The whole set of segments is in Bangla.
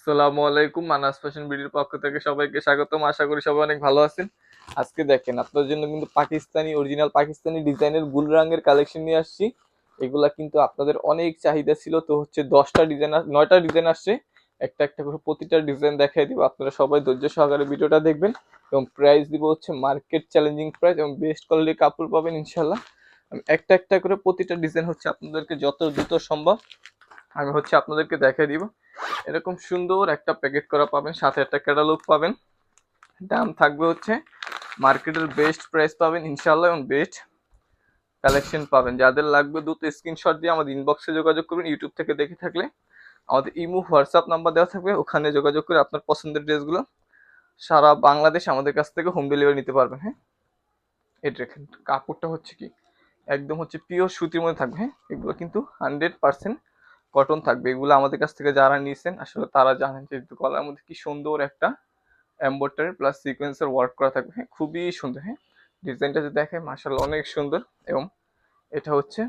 আসসালামু আলাইকুম, মানাস ফ্যাশন বিডির পক্ষ থেকে সবাইকে স্বাগতম। আশা করি সবাই অনেক ভালো আছেন। আজকে দেখেন আপনার জন্য কিন্তু পাকিস্তানি অরিজিনাল পাকিস্তানি ডিজাইনের গুল রঙের কালেকশন নিয়ে আসছি। এগুলা কিন্তু আপনাদের অনেক চাহিদা ছিল, তো হচ্ছে দশটা ডিজাইন নয়টা ডিজাইন আসছে। একটা একটা করে প্রতিটা ডিজাইন দেখাই দিব। আপনারা সবাই ধৈর্য সহকারে ভিডিওটা দেখবেন এবং প্রাইস দিব হচ্ছে মার্কেট চ্যালেঞ্জিং প্রাইস এবং বেস্ট কোয়ালিটির কাপড় পাবেন ইনশাল্লাহ একটা একটা করে প্রতিটা ডিজাইন হচ্ছে আপনাদেরকে যত দ্রুত সম্ভব আমি হচ্ছে আপনাদেরকে দেখাই দিব। এরকম সুন্দর একটা প্যাকেট করা পাবেন, সাথে একটা ক্যাটালগ পাবেন। দাম থাকবে হচ্ছে মার্কেটের বেস্ট প্রাইস পাবেন ইনশাল্লাহ এবং বেস্ট কালেকশন পাবেন। যাদের লাগবে দ্রুত স্ক্রিনশট দিয়ে আমাদের ইনবক্সে যোগাযোগ করবেন ইউটিউব থেকে দেখে থাকলে। আমাদের ইমো হোয়াটসঅ্যাপ নাম্বার দেওয়া থাকবে, ওখানে যোগাযোগ করে আপনার পছন্দের ড্রেসগুলো সারা বাংলাদেশ আমাদের কাছ থেকে হোম ডেলিভারি নিতে পারবেন হ্যাঁ? এটা দেখেন, কাপড়টা হচ্ছে কি, একদম হচ্ছে পিওর সুতির মধ্যে থাকবে হ্যাঁ? এগুলো কিন্তু হান্ড্রেড পার্সেন্ট কটন থাকবে। এগুলো আমাদের কাছ থেকে যারা নিয়েছেন আসলে তারা জানেন যে গলার মধ্যে কি সুন্দর একটা এম্বয়ডারি প্লাস সিকোয়েন্সের ওয়ার্ক করা থাকবে। হ্যাঁ খুবই সুন্দর হ্যাঁ। ডিজাইনটা যদি দেখে মার্শাল্লাহ অনেক সুন্দর। এবং এটা হচ্ছে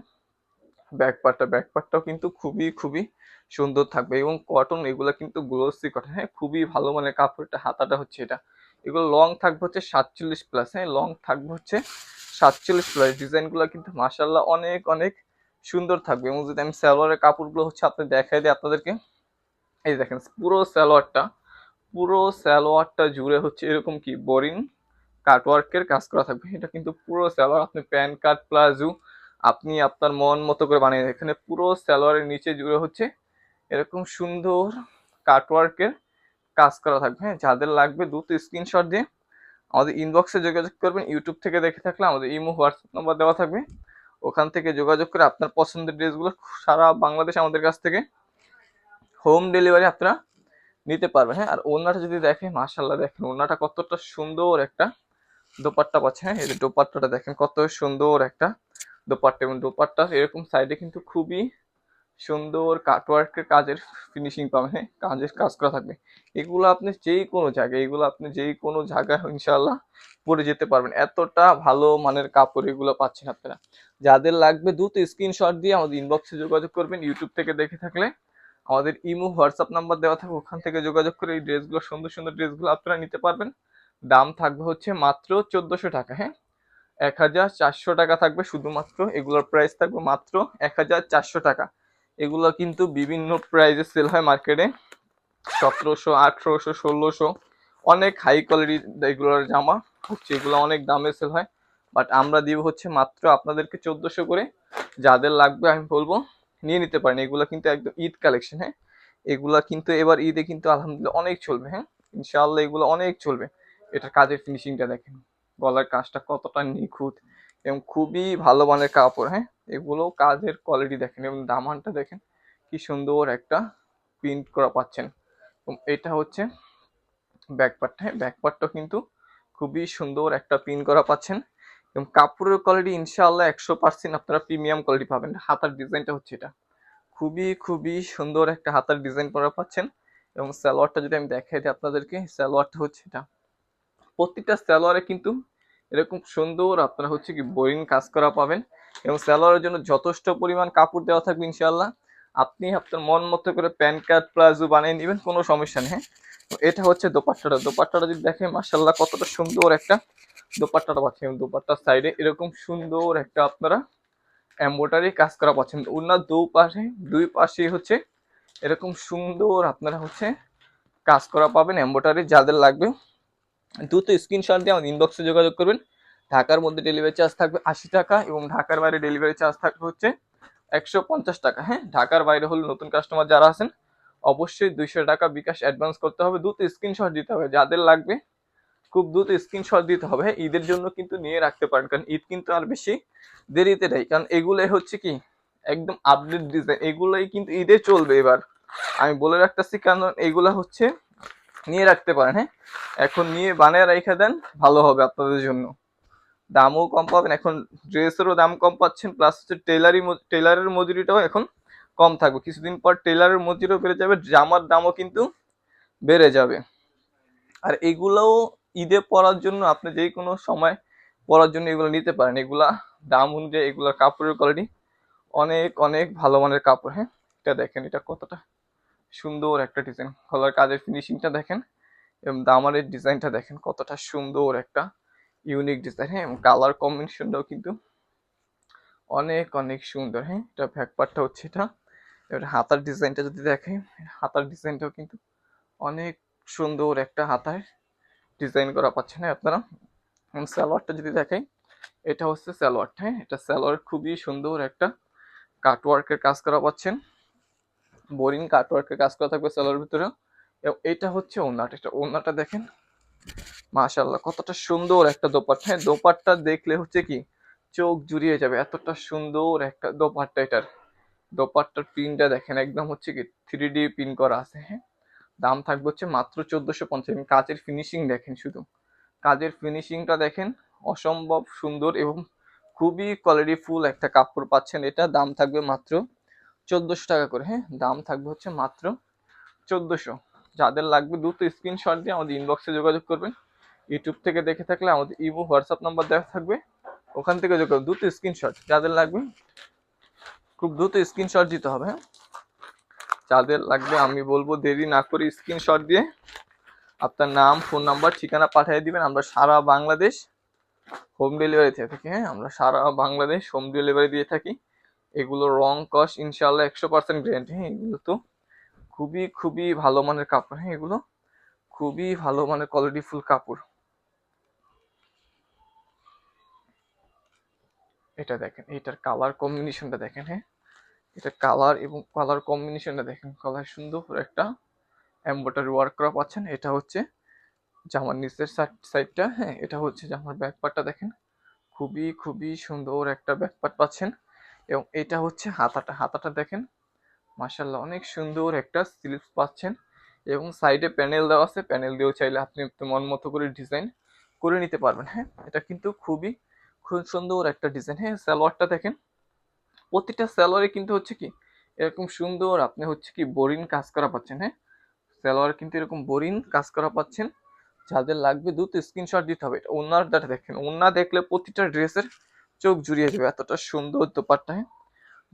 ব্যাক পার্টটা ব্যাক পার্টটাও কিন্তু খুবই খুবই সুন্দর থাকবে। এবং কটন এগুলো কিন্তু গ্লোসি কটন হ্যাঁ। খুবই ভালো মানে কাপড়টা, হাতাটা হচ্ছে এটা। এগুলো লং থাকবে হচ্ছে সাতচল্লিশ প্লাস হ্যাঁ। লং থাকবে হচ্ছে সাতচল্লিশ প্লাস ডিজাইনগুলো কিন্তু মার্শাল্লাহ অনেক অনেক সুন্দর থাকবে। এবং যদি আমি সালোয়ারের কাপড়গুলো হচ্ছে আপনি দেখাই দিই আপনাদেরকে, এই দেখেন পুরো সালোয়ারটা পুরো সালোয়ারটা জুড়ে হচ্ছে এরকম কি বোরিং কাটওয়ার্কের কাজ করা থাকবে। এটা কিন্তু পুরো সালোয়ার, আপনি প্যান্ট, কাট, প্লাজো, আপনি আপনার মন মতো করে বানিয়ে এখানে পুরো সালোয়ারের নিচে জুড়ে হচ্ছে এরকম সুন্দর কাটওয়ার্কের কাজ করা থাকবে। হ্যাঁ যাদের লাগবে দ্রুত স্ক্রিনশট দিয়ে আমাদের ইনবক্সে যোগাযোগ করবেন। ইউটিউব থেকে দেখে থাকলে আমাদের ইমো, হোয়াটসঅ্যাপ নাম্বার দেওয়া থাকবে। ওখান থেকে যোগাযোগ করে আপনার পছন্দের ড্রেসগুলো সারা বাংলাদেশ আমাদের কাছ থেকে হোম ডেলিভারি আপনারা নিতে পারবেন। হ্যাঁ আর ওনাটা যদি দেখেন মার্শাল্লাহ দেখেন ওনাটা কতটা সুন্দর একটা দোপাট্টা পাচ্ছে। হ্যাঁ এই দোপাট্টাটা দেখেন, কত সুন্দর একটা দোপাট্টা। এবং দোপাট্টা এরকম সাইডে কিন্তু খুবই সুন্দর কাটওয়ার্কের কাজের ফিনিশিং পাবেন হ্যাঁ? কাজের কাজ করা থাকবে। এগুলো আপনি যেই কোনো জায়গায়, এগুলো আপনি যেই কোনো জায়গায় ইনশাল্লাহ পরে যেতে পারবেন। এতটা ভালো মানের কাপড় এগুলো পাচ্ছেন আপনারা। যাদের লাগবে দ্রুত স্ক্রিনশট দিয়ে আমাদের ইনবক্সে যোগাযোগ করবেন ইউটিউব থেকে দেখে থাকলে। আমাদের ইমো হোয়াটসঅ্যাপ নাম্বার দেওয়া থাকবে, ওখান থেকে যোগাযোগ করে এই ড্রেসগুলো সুন্দর সুন্দর ড্রেসগুলো আপনারা নিতে পারবেন। দাম থাকবে হচ্ছে মাত্র চোদ্দোশো টাকা হ্যাঁ? এক হাজার চারশো টাকা থাকবে শুধুমাত্র, এগুলোর প্রাইস থাকবে মাত্র এক হাজার চারশো টাকা। এগুলো কিন্তু বিভিন্ন প্রাইজে সেল হয় মার্কেটে সতেরোশো, আঠেরোশো, ষোলোশো। অনেক হাই কোয়ালিটির এগুলোর জামা। হচ্ছে এগুলো অনেক দামে সেল হয়। বাট আমরা দিব হচ্ছে মাত্র আপনাদেরকে চোদ্দোশো করে। যাদের লাগবে আমি বলব, নিয়ে নিতে পারেন। এগুলো কিন্তু একদম ঈদ কালেকশন হ্যাঁ? এগুলা কিন্তু এবার ঈদে কিন্তু আলহামদুলিল্লাহ অনেক চলবে হ্যাঁ? ইনশাআল্লাহ এগুলো অনেক চলবে। এটার কাজের ফিনিশিংটা দেখেন। গলার কাজটা কতটা নিখুঁত এবং খুবই ভালো মানের কাপড় হ্যাঁ? এগুলো কাজের কোয়ালিটি দেখেন এবং দামানটা দেখেন কি সুন্দর একটা প্রিন্ট করা পাচ্ছেন। এটা হচ্ছে ব্যাকপার্টটা হ্যাঁ ব্যাকপার্টটাও কিন্তু খুবই সুন্দর একটা প্রিন্ট করা পাচ্ছেন। এবং কাপড়ের কোয়ালিটি ইনশাআল্লাহ একশো পার্সেন্ট আপনারা প্রিমিয়াম কোয়ালিটি পাবেন। হাতার ডিজাইনটা হচ্ছে এটা। খুবই খুবই সুন্দর একটা হাতার ডিজাইন করা পাচ্ছেন। এবং সালোয়ারটা যদি আমি দেখাই দিই আপনাদেরকে, সালোয়ারটা হচ্ছে এটা। প্রত্যেকটা সালোয়ারে কিন্তু এরকম সুন্দর আপনারা হচ্ছে কি বোরিং কাজ করা পাবেন। এবং সালোয়ারের জন্য যথেষ্ট পরিমাণ কাপড় দেওয়া থাকবে ইনশাল্লাহ আপনি আপনার মন মতো করে প্যান্ট কার্ড, প্লাজো বানিয়ে নেবেন, কোনো সমস্যা নেই হ্যাঁ? এটা হচ্ছে দোপাট্টাটা। দোপাট্টাটা যদি দেখেন মার্শাল্লাহ কতটা সুন্দর একটা দোপাট্টাটা পাচ্ছেন দোপাট্টার সাইডে এরকম সুন্দর একটা আপনারা এম্ব্রয়ডারি কাজ করা পাচ্ছেন। ওনার দু পাশে, দুই পাশে হচ্ছে এরকম সুন্দর আপনারা হচ্ছে কাজ করা পাবেন এম্ব্রয়ডারি যাদের লাগবে। দ্রুত স্ক্রিনশট দিয়ে আমাদের ইনবক্সে যোগাযোগ করবেন। ঢাকার মধ্যে ডেলিভারি চার্জ থাকবে আশি টাকা এবং ঢাকার বাইরে ডেলিভারি চার্জ থাকবে হচ্ছে একশো পঞ্চাশ টাকা। হ্যাঁ ঢাকার বাইরে হলে নতুন কাস্টমার যারা আছেন, অবশ্যই দুইশো টাকা বিকাশ অ্যাডভান্স করতে হবে। দ্রুত স্ক্রিনশট দিতে হবে। যাদের লাগবে, খুব দ্রুত স্ক্রিনশট দিতে হবে। ঈদের জন্য কিন্তু নিয়ে রাখতে পারেন। কারণ ঈদ কিন্তু আর বেশি দেরিতে নেই কারণ এগুলোই হচ্ছে কি, একদম আপডেট ডিজাইন এগুলোই কিন্তু ঈদে চলবে এবার। আমি বলে রাখতেছি, কারণ এগুলা হচ্ছে নিয়ে রাখতে পারেন। হ্যাঁ এখন নিয়ে বানিয়ে রেখে দেন, ভালো হবে আপনাদের জন্য। দামও কম পাবেন। এখন ড্রেসেরও দাম কম পাচ্ছেন প্লাস হচ্ছে টেলারি টেলারের মজুরিটাও এখন কম থাকবে। কিছুদিন পর টেলারের মজুরিও বেড়ে যাবে, জামার দামও কিন্তু বেড়ে যাবে। আর এগুলোও ঈদে পরার জন্য, আপনি যে কোনো সময় পরার জন্য এগুলো নিতে পারেন। এগুলা দাম অনুযায়ী এগুলোর কাপড়ের কোয়ালিটি অনেক অনেক ভালো মানের কাপড় হ্যাঁ? এটা দেখেন, এটা কতটা সুন্দর একটা ডিজাইন গলার কাজের ফিনিশিংটা দেখেন, এবং দামারের ডিজাইনটা দেখেন, কতটা সুন্দর একটা ইউনিক ডিজাইন হ্যাঁ কালার কম্বিনেশনটাও কিন্তু অনেক অনেক সুন্দর। হ্যাঁ এটা ব্যাক হচ্ছে এটা। এবার হাতার ডিজাইনটা যদি দেখেন, হাতার ডিজাইনটাও কিন্তু অনেক সুন্দর একটা হাতায় ডিজাইন করা পাচ্ছেন। হ্যাঁ আপনারা। এবং সালোয়ারটা যদি দেখেন, এটা হচ্ছে সালোয়ারটা হ্যাঁ এটা সালোয়ার খুবই সুন্দর একটা কাটওয়ার্কের কাজ করা পাচ্ছেন। বোরিং কাটওয়ার্কের কাজ করা থাকবে সালোয়ারের ভিতরে। এবং এটা হচ্ছে ওনাটা। এটা ওনাটা দেখেন মাশাল্লাহ কতটা সুন্দর একটা দোপাট্টা। হ্যাঁ দোপাট্টা দেখলে হচ্ছে কি, চোখ জুড়িয়ে যাবে। এতটা সুন্দর একটা দোপাট্টা এটার। দোপাট্টার পিনটা দেখেন, একদম হচ্ছে কি থ্রি ডি পিন করা আছে হ্যাঁ। দাম থাকবে হচ্ছে মাত্র চোদ্দোশো পঞ্চাশ। কাজের ফিনিশিং দেখেন শুধু। কাজের ফিনিশিংটা দেখেন, অসম্ভব সুন্দর এবং খুবই কোয়ালিটি ফুল একটা কাপড় পাচ্ছেন। এটা দাম থাকবে মাত্র চোদ্দোশো টাকা করে হ্যাঁ। দাম থাকবে হচ্ছে মাত্র চোদ্দোশো। যাদের লাগবে দ্রুত স্ক্রিনশট দিয়ে আমাদের ইনবক্সে যোগাযোগ করবেন। ইউটিউব থেকে দেখে থাকলে আমাদের ইমো হোয়াটসঅ্যাপ নাম্বার দেওয়া থাকবে। ওখান থেকে যোগাযোগ দ্রুত স্ক্রিনশট যাদের লাগবে, খুব দ্রুত স্ক্রিনশট দিতে হবে হ্যাঁ? যাদের লাগবে, আমি বলব দেরি না করে স্ক্রিনশট দিয়ে আপনার নাম ফোন নাম্বার ঠিকানা পাঠিয়ে দিবেন। আমরা সারা বাংলাদেশ হোম ডেলিভারি দিয়ে থাকি হ্যাঁ? আমরা সারা বাংলাদেশ হোম ডেলিভারি দিয়ে থাকি। এগুলো রং কস্ট ইনশাল্লাহ একশো পার্সেন্ট গ্যারেন্টি হ্যাঁ এগুলো তো খুবই খুবই ভালো মানের কাপড় হ্যাঁ এগুলো খুবই ভালো মানের কোয়ালিটি ফুল কাপড়। এটা দেখেন, এটার কালার কম্বিনেশনটা দেখেন হ্যাঁ। এটা কালার এবং কালার কম্বিনেশনটা দেখেন কালার সুন্দর একটা এম্বয়ডারি ওয়ার্ক করা পাচ্ছেন এটা হচ্ছে জামার নিচের সাইডটা হ্যাঁ এটা হচ্ছে জামার ব্যাক পার্টটা দেখেন। খুবই খুবই সুন্দর একটা ব্যাক পার্ট পাচ্ছেন। এবং এটা হচ্ছে হাতাটা হাতাটা দেখেন। মার্শাল্লাহ অনেক সুন্দর একটা স্লিপস পাচ্ছেন এবং সাইডে প্যানেল দেওয়া আছে। প্যানেল দিয়েও চাইলে আপনি মন মতো করে ডিজাইন করে নিতে পারবেন হ্যাঁ? এটা কিন্তু খুবই খুব সুন্দর একটা ডিজাইন হ্যাঁ? সালোয়ারটা দেখেন, প্রতিটা সালোয়ারে কিন্তু হচ্ছে কি, এরকম সুন্দর আপনি হচ্ছে কি বোরিং কাজ করা পাচ্ছেন হ্যাঁ? সালোয়ার কিন্তু এরকম বোরিং কাজ করা পাচ্ছেন। যাদের লাগবে দ্রুত স্ক্রিনশট দিতে হবে। এটা ওনারটা দেখেন, ওনা দেখলে প্রতিটা ড্রেসের চোখ জুড়িয়ে যাবে, এতটা সুন্দর দোপাট্টা হ্যাঁ?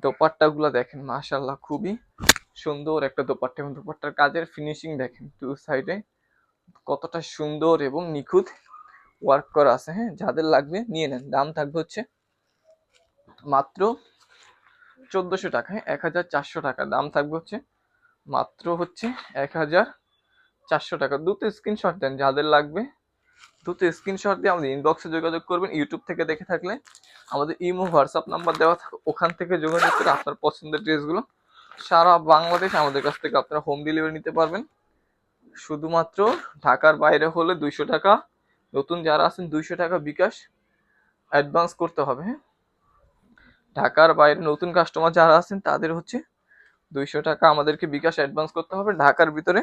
দোপাট্টাগুলো দেখেন মাশাল্লাহ খুবই সুন্দর একটা দোপাট্টা এবং দোপাট্টার কাজের ফিনিশিং দেখেন টু সাইডে কতটা সুন্দর এবং নিখুঁত ওয়ার্ক করা আছে হ্যাঁ? যাদের লাগবে নিয়ে নেন। দাম থাকবে হচ্ছে মাত্র চোদ্দোশো টাকা হ্যাঁ? এক হাজার চারশো টাকা। দাম থাকবে হচ্ছে মাত্র হচ্ছে এক হাজার চারশো টাকা। দুটো স্ক্রিনশট দেন, যাদের লাগবে দুটো স্ক্রিনশট দিয়ে আমাদের ইনবক্সে যোগাযোগ করবেন ইউটিউব থেকে দেখে থাকলে। আমাদের ইমো হোয়াটসঅ্যাপ নাম্বার দেওয়া থাকে, ওখান থেকে যোগাযোগ করে আপনার পছন্দের ড্রেসগুলো সারা বাংলাদেশ আমাদের কাছ থেকে আপনারা হোম ডেলিভারি নিতে পারবেন। শুধুমাত্র ঢাকার বাইরে হলে দুইশো টাকা, নতুন যারা আছেন দুইশো টাকা বিকাশ অ্যাডভান্স করতে হবে হ্যাঁ? ঢাকার বাইরে নতুন কাস্টমার যারা আছেন তাদের হচ্ছে দুইশো টাকা আমাদেরকে বিকাশ অ্যাডভান্স করতে হবে। ঢাকার ভিতরে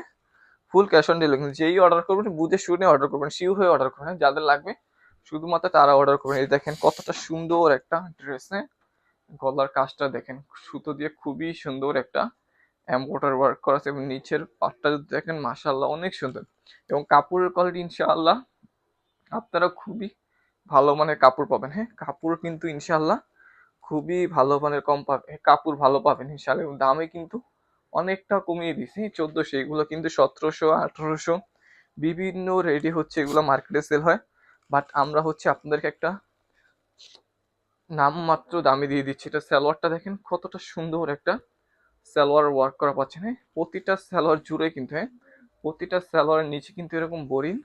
ফুল ক্যাশ অন ডেলিভারি যেই অর্ডার করবেন, বুঝে শুনে অর্ডার করবেন শিওর হয়ে অর্ডার করবেন? যাদের লাগবে, শুধুমাত্র তারা অর্ডার করবেন। এই দেখেন কতটা সুন্দর একটা ড্রেস গলার কাজটা দেখেন। সুতো দিয়ে খুবই সুন্দর একটা এম্বোটার ওয়ার্ক করা আছে এবং নিচের পাটটা যদি দেখেন মাশাল্লাহ অনেক সুন্দর। এবং কাপড়ের কোয়ালিটি ইনশাআল্লাহ আপনারা খুবই ভালো মানের কাপড় পাবেন। হ্যাঁ কাপড় কিন্তু ইনশাআল্লাহ খুবই ভালো মানের কম পাবে, কাপড় ভালো পাবেন ইনশাআল্লাহ। দামে কিন্তু অনেকটা কমিয়ে দিছি চোদ্দোশো, এগুলো কিন্তু সতেরোশো, আঠারোশো, বিভিন্ন রেডি হচ্ছে, এগুলো মার্কেটে সেল হয়। বাট আমরা হচ্ছে আপনাদেরকে একটা নামমাত্র দামে দিয়ে দিচ্ছি, এটা সালোয়ারটা দেখেন কতটা সুন্দর একটা সালোয়ার ওয়ার্ক করা পাচ্ছেন হ্যাঁ। প্রতিটা সালোয়ার জুড়ে কিন্তু হ্যাঁ প্রতিটা সালোয়ারের নিচে কিন্তু এরকম বোরিং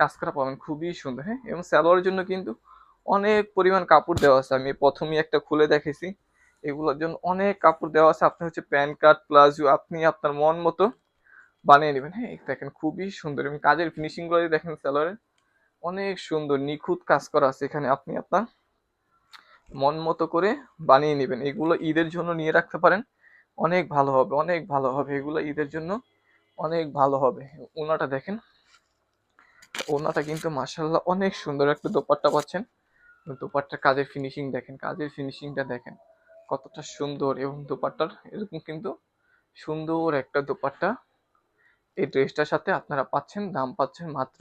কাজ করা পাবেন, খুবই সুন্দর হ্যাঁ। এবং সালোয়ারের জন্য কিন্তু অনেক পরিমাণ কাপড় দেওয়া আছে, আমি প্রথমেই একটা খুলে দেখেছি। এগুলোর জন্য অনেক কাপড় দেওয়া আছে। আপনি হচ্ছে প্যান কার্ড, প্লাজো, আপনি আপনার মন মতো বানিয়ে নেবেন। হ্যাঁ দেখেন খুবই সুন্দর এবং কাজের ফিনিশিংগুলো দেখেন সালোয়ারে। অনেক সুন্দর, নিখুঁত কাজ করা আছে এখানে আপনি আপনার মন মতো করে বানিয়ে নেবেন। এগুলো ঈদের জন্য নিয়ে রাখতে পারেন। অনেক ভালো হবে, অনেক ভালো হবে। এগুলো ঈদের জন্য অনেক ভালো হবে। ওনাটা দেখেন। ওনাটা কিন্তু মাসাল্লাহ অনেক সুন্দর একটা দোপাট্টা পাচ্ছেন। দোপাট্টার কাজের ফিনিশিং দেখেন, কাজের ফিনিশিংটা দেখেন। কতটা সুন্দর এবং দোপাট্টার, এরকম কিন্তু সুন্দর একটা দোপাট্টা। এই ড্রেসটার সাথে আপনারা পাচ্ছেন, দাম পাচ্ছেন মাত্র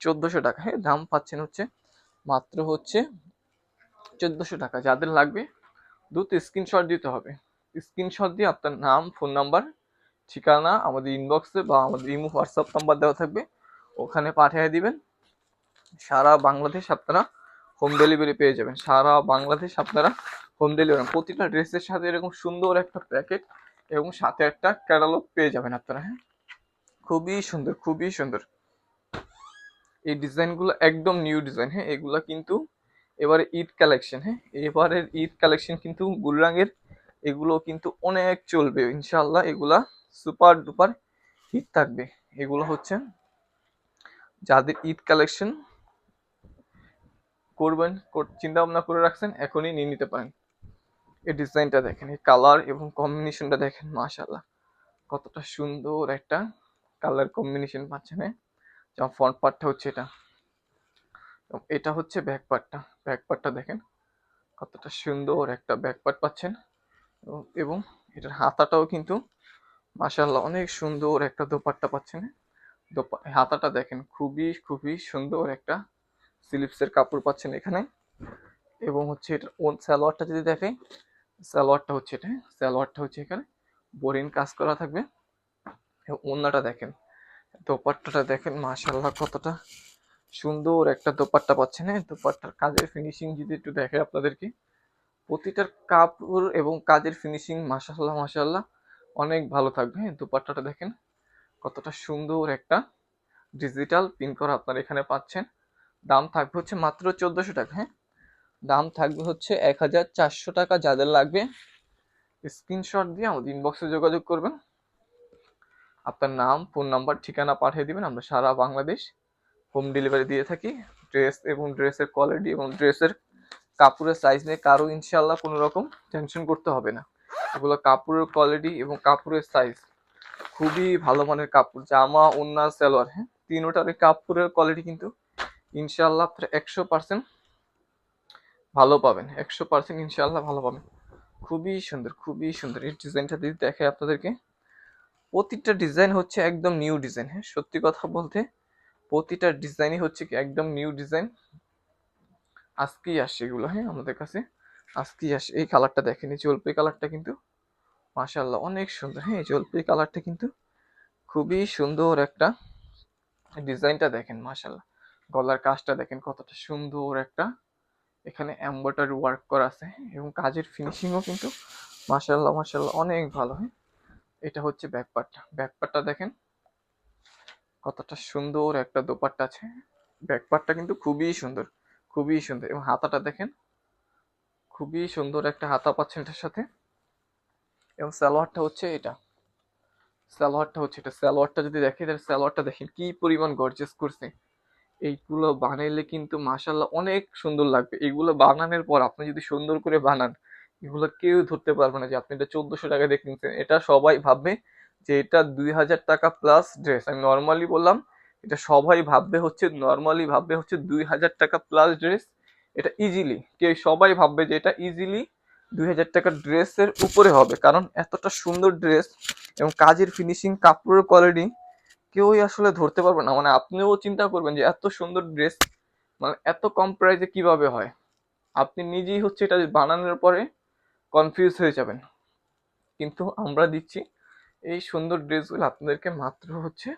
চোদ্দোশো টাকা। হ্যাঁ দাম পাচ্ছেন হচ্ছে, মাত্র হচ্ছে চোদ্দোশো টাকা। যাদের লাগবে দ্রুত স্ক্রিনশট দিতে হবে। স্ক্রিনশট দিয়ে আপনার নাম, ফোন নাম্বার, ঠিকানা আমাদের ইনবক্সে বা আমাদের ইমো হোয়াটসঅ্যাপ নাম্বার দেওয়া থাকবে। ওখানে পাঠিয়ে দিবেন। সারা বাংলাদেশ আপনারা হোম ডেলিভারি পেয়ে যাবেন। সারা বাংলাদেশ আপনারা হোম ডেলিভারি প্রতিটা ড্রেসের সাথে এরকম সুন্দর একটা প্যাকেট এবং সাথে একটা ক্যাটালগ পেয়ে যাবেন আপনারা হ্যাঁ? খুবই সুন্দর খুবই সুন্দর। এই ডিজাইনগুলো একদম নিউ ডিজাইন হ্যাঁ? এগুলো কিন্তু এবারে ঈদ কালেকশন হ্যাঁ? এবারের ঈদ কালেকশন কিন্তু গুলরাঙের, এগুলো কিন্তু অনেক চলবে। ইনশাল্লাহ এগুলা সুপার ডুপার হিট থাকবে। এগুলো হচ্ছে যাদের ঈদ কালেকশন করবেন চিন্তা ভাবনা করে রাখছেন, এখনই নিয়ে নিতে পারেন। এই ডিজাইনটা দেখেন, এই কালার এবং কম্বিনেশনটা দেখেন মাশাল্লাহ কতটা সুন্দর একটা কালার কম্বিনেশন পাচ্ছেন হ্যাঁ? যেমন ফ্রন্ট পার্টটা হচ্ছে এটা। এটা হচ্ছে ব্যাক পার্টটা ব্যাক পার্টটা দেখেন, কতটা সুন্দর একটা ব্যাক পার্ট পাচ্ছেন। এবং- এটার হাতাটাও কিন্তু মাশাল্লাহ অনেক সুন্দর একটা দোপাট্টা পাচ্ছেন দোপা- হাতাটা দেখেন, খুবই খুবই সুন্দর একটা স্লিপসের কাপড় পাচ্ছেন এখানে। এবং হচ্ছে এটা ওন, সালোয়ারটা যদি দেখেন সালোয়ারটা হচ্ছে এটা? সালোয়ারটা হচ্ছে এখানে। বোরিং কাজ করা থাকবে। ওন্নাটা দেখেন, দোপাট্টাটা দেখেন মাশাল্লাহ কতটা সুন্দর একটা দোপাট্টা পাচ্ছেন হ্যাঁ? দোপাট্টার কাজের ফিনিশিং যদি একটু দেখে আপনাদেরকে। প্রতিটার কাপড় এবং কাজের ফিনিশিং মাশাল্লাহ মাশাল্লাহ অনেক ভালো থাকবে হ্যাঁ? দোপাট্টাটা দেখেন, কতটা সুন্দর একটা ডিজিটাল পিন করা আপনারা এখানে পাচ্ছেন। দাম থাকবে হচ্ছে মাত্র চোদ্দোশো টাকা হ্যাঁ? দাম থাকবে হচ্ছে এক হাজার চারশো টাকা, যাদের লাগবে স্ক্রিনশট দিয়ে আমাদের ইনবক্সে যোগাযোগ করবেন। আপনার নাম ফোন নাম্বার ঠিকানা পাঠিয়ে দিবেন, আমরা সারা বাংলাদেশ হোম ডেলিভারি দিয়ে থাকি। ড্রেস এবং ড্রেসের কোয়ালিটি এবং ড্রেসের কাপড়ের সাইজ নিয়ে কারও ইনশাল্লাহ কোনো রকম টেনশন করতে হবে না। এগুলো কাপড়ের কোয়ালিটি এবং কাপড়ের সাইজ খুবই ভালো মানের কাপড়, জামা ওন্না সালোয়ার হ্যাঁ? তিনোটারই কাপড়ের কোয়ালিটি কিন্তু ইনশাল্লাহ একশো পার্সেন্ট ভালো পাবেন। একশো পার্সেন্ট ইনশাল্লাহ ভালো পাবেন। খুবই সুন্দর খুবই সুন্দর। এই ডিজাইনটা যদি দেখে আপনাদেরকে, প্রতিটা ডিজাইন হচ্ছে একদম নিউ ডিজাইন হ্যাঁ? সত্যি কথা বলতে, প্রতিটা ডিজাইনই হচ্ছে কি একদম নিউ ডিজাইন। আজকেই আসছে এগুলো হ্যাঁ আমাদের কাছে। আজকেই আসে এই কালারটা দেখেন, এই কালারটা কিন্তু মাশাল্লাহ অনেক সুন্দর হ্যাঁ? এই কালারটা কিন্তু খুবই সুন্দর একটা ডিজাইনটা দেখেন মাশাল্লাহ গলার কাজটা দেখেন কতটা সুন্দর একটা। এখানে এম্বয়ডারি ওয়ার্ক করা আছে এবং কাজের ফিনিশিংও কিন্তু মাশাল্লাহ মাশাল্লাহ অনেক ভালো হ্যাঁ? এটা হচ্ছে ব্যাক পার্টটা ব্যাক পার্টটা দেখেন কতটা সুন্দর একটা দোপাট্টা আছে। ব্যাকপারটা কিন্তু খুবই সুন্দর খুবই সুন্দর এবং হাতাটা দেখেন খুবই সুন্দর একটা হাতা পাচ্ছেন এটার সাথে। এবং সালোয়ারটা হচ্ছে এটা। সালোয়ারটা হচ্ছে এটা। সালোয়ারটা যদি দেখে তাহলে সালোয়ারটা দেখেন কি পরিমাণ গর্জেস করছে। এইগুলো বানাইলে কিন্তু মাশাল্লাহ অনেক সুন্দর লাগবে। এগুলো বানানোর পর আপনি যদি সুন্দর করে বানান, এগুলো কেউ ধরতে পারবে না যে আপনি এটা চোদ্দশো টাকা দিয়ে কিনছেন এটা সবাই ভাববে যে এটা দুই হাজার টাকা প্লাস ড্রেস আমি নর্মালি বললাম, এটা সবাই ভাববে হচ্ছে নর্মালি ভাববে হচ্ছে দুই হাজার টাকা প্লাস ড্রেস এটা ইজিলি কেউ সবাই ভাববে যে এটা ইজিলি দুই হাজার টাকার ড্রেসের উপরে হবে। কারণ এতটা সুন্দর ড্রেস এবং কাজের ফিনিশিং কাপড়ের কোয়ালিটি কেউই আসলে ধরতে পারবে না। মানে আপনিও চিন্তা করবেন যে এত সুন্দর ড্রেস মানে এত কম প্রাইসে কীভাবে হয়? আপনি নিজেই হচ্ছে এটা বানানোর পরে কনফিউজ হয়ে যাবেন। কিন্তু আমরা দিচ্ছি এই সুন্দর ড্রেসগুলো আপনাদেরকে মাত্র হচ্ছে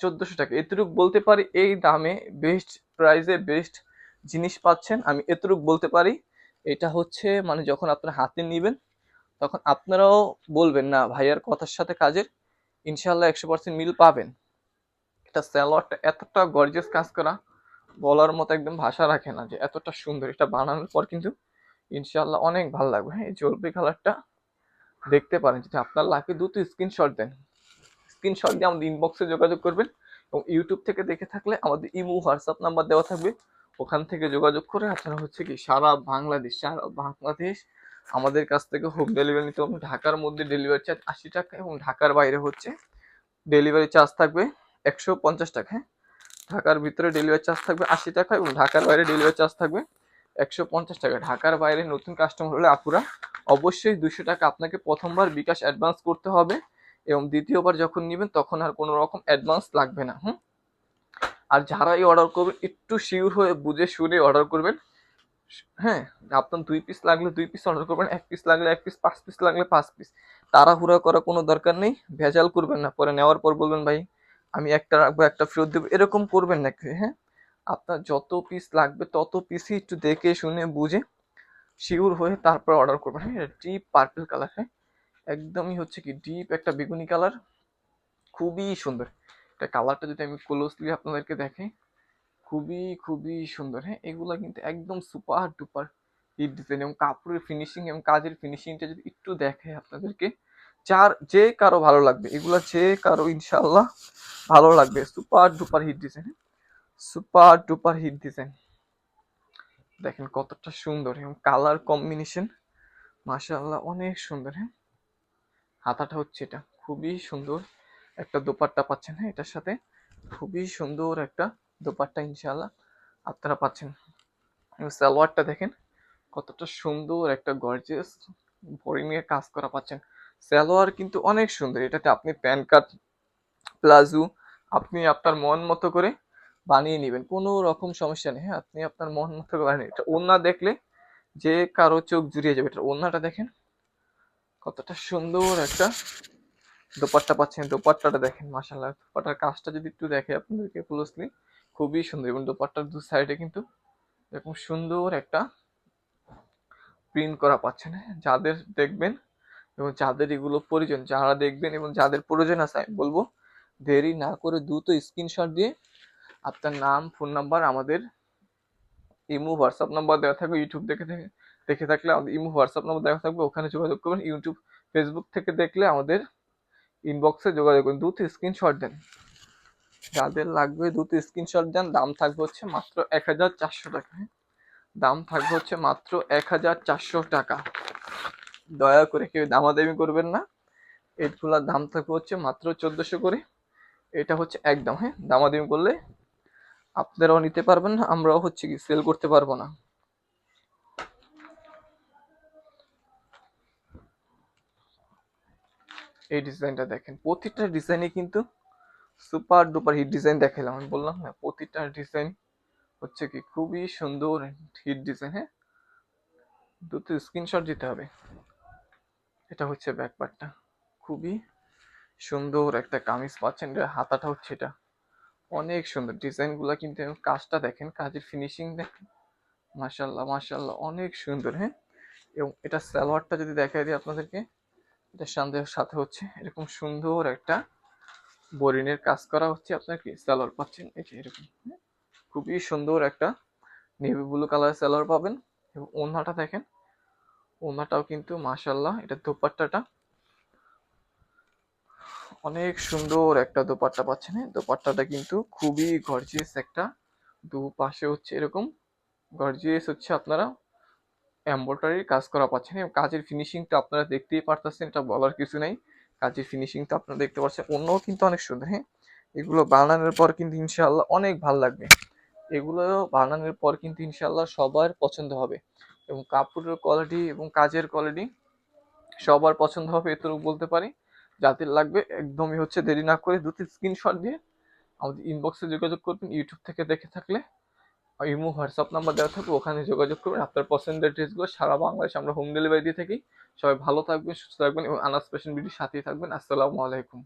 চোদ্দোশো টাকা। এতটুকু বলতে পারি এই দামে বেস্ট প্রাইসে বেস্ট জিনিস পাচ্ছেন। আমি এতটুকু বলতে পারি, এটা হচ্ছে মানে যখন আপনারা হাতে নেবেন, তখন আপনারাও বলবেন, না ভাইয়ার কথার সাথে কাজের ইনশাল্লাহ একশো পার্সেন্ট মিল পাবেন। এটা স্যালোয়ারটা এতটা গর্জিয়াস কাজ করা বলার মতো একদম ভাষা রাখে না যে এতটা সুন্দর। এটা বানানোর পর কিন্তু ইনশাল্লাহ অনেক ভালো লাগবে। হ্যাঁ এই জলপাই কালারটা দেখতে পারেন। যদি আপনার লাগে দ্রুত স্ক্রিনশট দেন স্ক্রিনশট দিয়ে আমাদের ইনবক্সে যোগাযোগ করবেন এবং ইউটিউব থেকে দেখে থাকলে আমাদের ইমো হোয়াটসঅ্যাপ নাম্বার দেওয়া থাকবে। ওখান থেকে যোগাযোগ করে আপনারা হচ্ছে কি সারা বাংলাদেশ সারা বাংলাদেশ আমাদের কাছ থেকে হোম ডেলিভারি নিতে হবে। ঢাকার মধ্যে ডেলিভারি চার্জ আশি টাকা এবং ঢাকার বাইরে হচ্ছে ডেলিভারি চার্জ থাকবে একশো পঞ্চাশ টাকা। ঢাকার ভিতরে ডেলিভারি চার্জ থাকবে আশি টাকা এবং ঢাকার বাইরে ডেলিভারি চার্জ থাকবে একশো পঞ্চাশ টাকা। ঢাকার বাইরে নতুন কাস্টমার হলে আপুরা অবশ্যই দুশো টাকা আপনাকে প্রথমবার বিকাশ অ্যাডভান্স করতে হবে এবং দ্বিতীয়বার যখন নেবেন তখন আর কোনো রকম অ্যাডভান্স লাগবে না, হুম? আর যারাই অর্ডার করবেন, একটু শিওর হয়ে বুঝে শুনে অর্ডার করবেন। হ্যাঁ আপনার দুই পিস লাগলে দুই পিস অর্ডার করবেন, এক পিস লাগলে এক পিস পাঁচ পিস লাগলে পাঁচ পিস তাড়াহুড়া করা কোনো দরকার নেই, ভেজাল করবেন না, পরে নেওয়ার পর বলবেন, ভাই, আমি একটা রাখব, একটা ফেরত দেবো। এরকম করবেন না হ্যাঁ? আপনার যত পিস লাগবে, তত পিসই একটু দেখে, শুনে, বুঝে শিওর হয়ে তারপর অর্ডার করবেন। হ্যাঁ ডিপ পার্পল কালার হ্যাঁ? একদমই হচ্ছে কি ডিপ একটা বেগুনি কালার খুবই সুন্দর। এটা কালারটা যদি আমি ক্লোজলি আপনাদেরকে দেখাই খুবই খুবই সুন্দর। হ্যাঁ এগুলা কিন্তু একদম সুপার ডুপার হিট ডিজাইন এবং কাপড়ের ফিনিশিং এবং কাজের ফিনিশিংটা যদি একটু দেখে আপনাদেরকে, যার যে কারও ভালো লাগবে, এগুলো যে কারও ইনশাল্লাহ ভালো লাগবে super duper hit design super duper hit design দেখেন কতটা সুন্দর এবং কালার কম্বিনেশন মাশাআল্লাহ অনেক সুন্দর হ্যাঁ? হাতাটা হচ্ছে এটা, খুবই সুন্দর একটা দোপাট্টা পাচ্ছেন হ্যাঁ? এটার সাথে খুবই সুন্দর একটা দোপাট্টা ইনশাল্লাহ আপনারা পাচ্ছেন। সালোয়ারটা দেখেন, কতটা সুন্দর একটা গর্জিয়াস ভরি নিয়ে কাজ করা পাচ্ছেন। সালোয়ার কিন্তু অনেক সুন্দর, এটাতে আপনি প্যান কার্ড, প্লাজো আপনি আপনার মন মতো করে বানিয়ে নেবেন, কোনো রকম সমস্যা নেই। হ্যাঁ আপনি আপনার মন মতো করে বানিয়ে এটা ওন্না দেখলে যে কারও চোখ জুড়িয়ে যাবে এটা ওন্নাটা দেখেন, কতটা সুন্দর একটা দোপাট্টা পাচ্ছেন। দোপাট্টাটা দেখেন মাসাল্লাহ দোপাট্টার কাজটা যদি একটু দেখে আপনাদেরকে ক্লোজলি খুবই সুন্দর এবং দোপাট্টার দু সাইডে কিন্তু এরকম সুন্দর একটা প্রিন্ট করা পাচ্ছেন হ্যাঁ? যাদের দেখবেন এবং যাদের এগুলো প্রয়োজন, যারা দেখবেন এবং যাদের প্রয়োজন আছে, আমি বলব দেরি না করে দ্রুত স্ক্রিনশট দিয়ে আপনার নাম ফোন নাম্বার আমাদের ইমো হোয়াটসঅ্যাপ নাম্বার দেওয়া থাকবে ইউটিউব দেখে থেকে, দেখে থাকলে আমাদের ইমো হোয়াটসঅ্যাপ নাম্বার দেওয়া থাকবে, ওখানে যোগাযোগ করবেন ইউটিউব ফেসবুক থেকে দেখলে আমাদের ইনবক্সে যোগাযোগ করুন, দ্রুত স্ক্রিনশট দেন। যাদের লাগবে দুটো স্ক্রিনশট দেন, দাম থাকবে হচ্ছে মাত্র এক হাজার চারশো টাকা? দাম থাকবে হচ্ছে মাত্র এক হাজার চারশো টাকা। দয়া করে কেউ দামাদামি করবেন না। এগুলার দাম থাকবে হচ্ছে মাত্র চোদ্দোশো করে। এটা হচ্ছে একদম হ্যাঁ? দামাদামি করলে আপনারাও নিতে পারবেন না, আমরাও হচ্ছে কি সেল করতে পারব না। এই ডিজাইনটা দেখেন, প্রতিটা ডিজাইনে কিন্তু সুপার ডুপার হিট ডিজাইন দেখালাম আমি বললাম না প্রতিটা ডিজাইন হচ্ছে কি খুবই সুন্দর হিট ডিজাইন হ্যাঁ? দুটো স্ক্রিনশট দিতে হবে। এটা হচ্ছে ব্যাক পার্টটা খুবই সুন্দর একটা কামিজ পাচ্ছেন, এটা হাতাটা হচ্ছে এটা। অনেক সুন্দর ডিজাইনগুলো কিন্তু কাজটা দেখেন, কাজের ফিনিশিং দেখেন। মাশাল্লাহ মাশাল্লাহ অনেক সুন্দর হ্যাঁ? এবং এটা সালোয়ারটা যদি দেখাই দিই আপনাদেরকে, এটা সাথে সাথে হচ্ছে এরকম সুন্দর একটা বোরিনের কাজ করা হচ্ছে আপনার কি সালোয়ার পাচ্ছেন। এই যে এরকম হ্যাঁ? খুবই সুন্দর একটা নেভি ব্লু কালার সালোয়ার পাবেন। এবং ওনাটা দেখেন ওনাটাও কিন্তু মাশাল্লাহ এটা দোপাট্টাটা। অনেক সুন্দর একটা দোপাট্টা পাচ্ছেন হ্যাঁ? দোপাট্টাটা কিন্তু খুবই গর্জিয়াস একটা দু পাশে হচ্ছে এরকম। গর্জিয়াস হচ্ছে আপনারা এম্ব্রয়ডারির কাজ করা পাচ্ছেন। এবং কাজের ফিনিশিংটা আপনারা দেখতেই পারতেছেন, এটা বলার কিছু নেই। কাজের ফিনিশিংটা আপনারা দেখতে পাচ্ছেন, অন্যও কিন্তু অনেক সুন্দর হ্যাঁ? এগুলো বানানোর পর কিন্তু ইনশাল্লাহ অনেক ভালো লাগবে। এগুলো বানানোর পর কিন্তু ইনশাল্লাহ সবার পছন্দ হবে এবং কাপড়ের কোয়ালিটি এবং কাজের কোয়ালিটি সবার পছন্দ হবে, এতটুকু বলতে পারি। যাদের লাগবে একদমই হচ্ছে দেরি না করে দুটি স্ক্রিনশট দিয়ে আমাদের ইনবক্সে যোগাযোগ করবেন ইউটিউব থেকে দেখে থাকলে ইমো, হোয়াটসঅ্যাপ নাম্বার দেওয়া থাকবে, ওখানে যোগাযোগ করবেন। আপনার পছন্দের ড্রেসগুলো সারা বাংলাদেশে আমরা হোম ডেলিভারি দিয়ে থাকি। সবাই ভালো থাকবেন, সুস্থ থাকবেন এবং আনাস পেশেন্ট বিডির সাথেই থাকবেন। আসসালামু আলাইকুম।